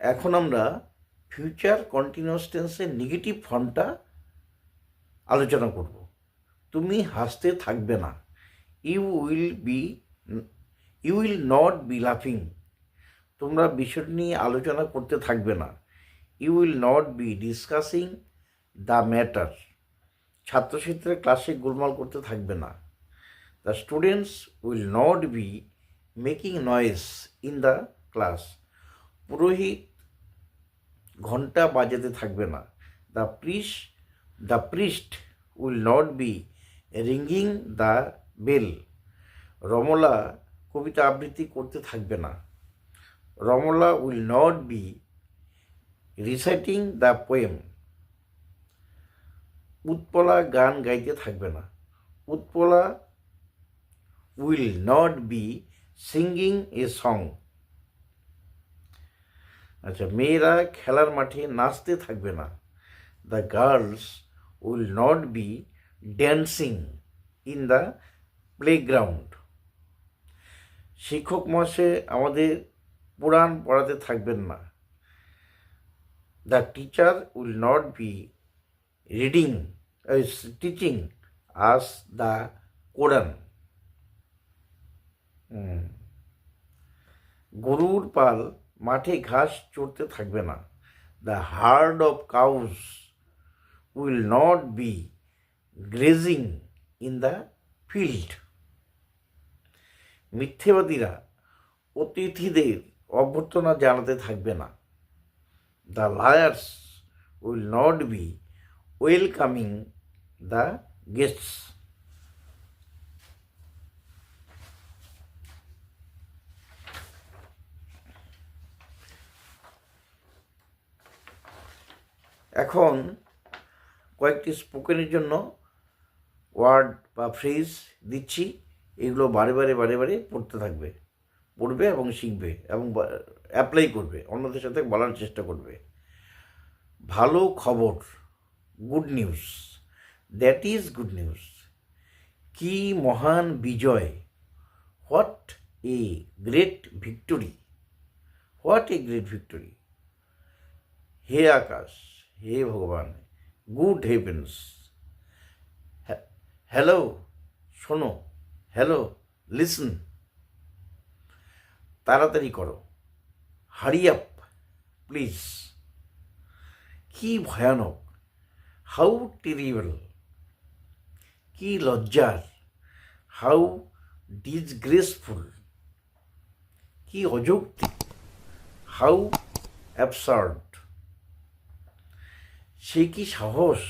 এখন আমরা future continuous টেন্সের নেগেটিভ ফর্মটা আলোচনা করব। তুমি হাসতে থাকবে না। You will be you will not be লাফিং তোমরা বিষয়টি নিয়ে আলোচনা করতে থাকবে না। You will not be discussing the matter ছাত্রছাত্রীরা ক্লাসে গোলমাল করতে থাকবে না। The students will not be making noise in the class পুরোহিত ঘণ্টা বাজাতে থাকবে না। The priest the priest will not be ringing the bell Ramola কবিতা আবৃত্তি করতে থাকবে না। Ramola will not be reciting the poem Utpala গান গাইতে থাকবে না। Utpala will not be singing a song আচ্ছা মেয়েরা খেলার মাঠে নাচতে থাকবে না। The girls will not be dancing in the playground শিক্ষক মহাশয় আমাদের পুরাণ পড়াতে থাকবেন না। The teacher will not be reading teaching us the Quran গরুর পাল মাঠে ঘাস চড়তে থাকবে না। The herd of cows will not be grazing in the field মিথ্যেবাদীরা অতিথিদের অভ্যর্থনা জানাতে থাকবে না। The liars will not be welcoming the guests এখন কয়েকটি স্পোকেনের জন্য ওয়ার্ড বা ফ্রেজ দিচ্ছি, এগুলো বারে বারে বারে বারে পড়তে থাকবে। পড়বে এবং শিখবে এবং অ্যাপ্লাই করবে, অন্যদের সাথে বলার চেষ্টা করবে। ভালো খবর good news that is good news কি মহান বিজয় what a great victory what a great victory হে আকাশ হে ভগবান, গুড হেভেন্স। হ্যালো, শোনো, হ্যালো, লিসন। তাড়াতাড়ি করো। Hurry up, please. কি ভয়ানক, হাউ টেরিবল, কি লজ্জার, হাউ ডিসগ্রেসফুল, কি অযৌক্তিক, হাউ অ্যাবসার্ড। সে কি সাহস?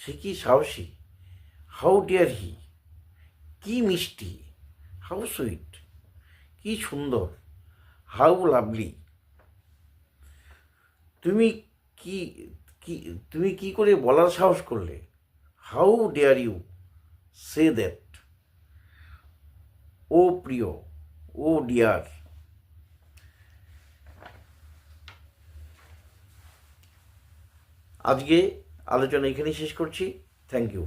সে কি সাহসী? হাউ ডিয়ার হি কি মিষ্টি? হাউ সুইট কি সুন্দর? হাউ লাভলি তুমি কি কি, তুমি কি করে বলার সাহস করলে? How dare you say that ও প্রিয়, ও ডিয়ার আজকে আলোচনা এখানেই শেষ করছি। Thank you